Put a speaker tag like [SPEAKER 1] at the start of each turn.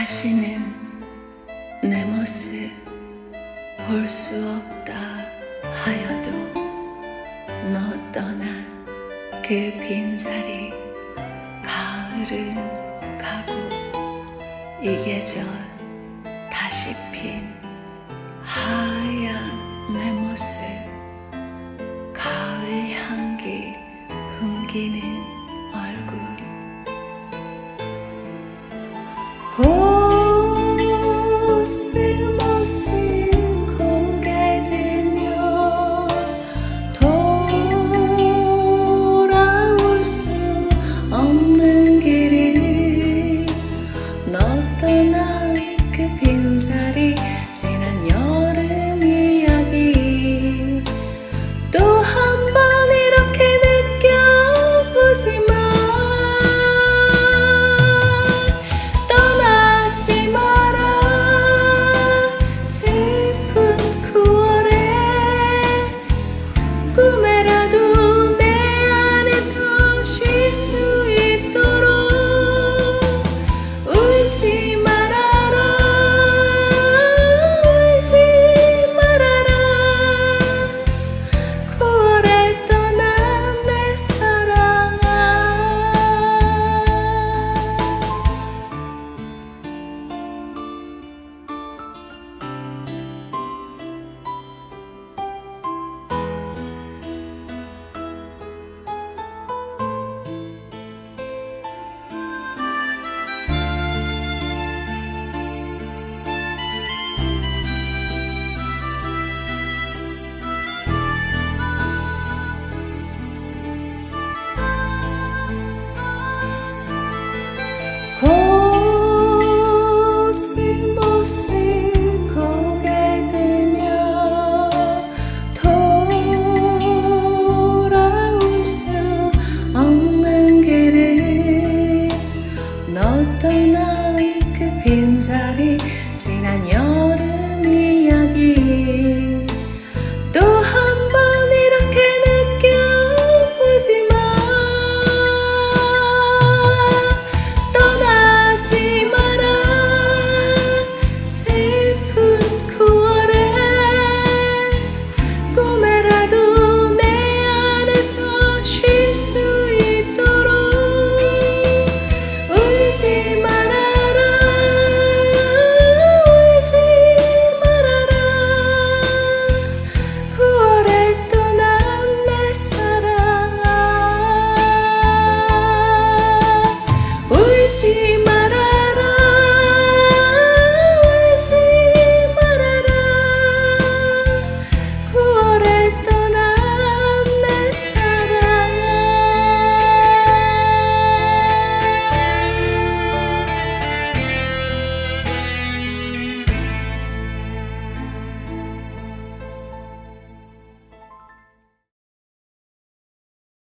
[SPEAKER 1] 다시는 내 모습 볼 수 없다 하여도 너 떠난 그 빈자리 가을은 가고 이 계절 다시 핀 하얀 내 모습 가을 향기 풍기는 얼굴 고 see. see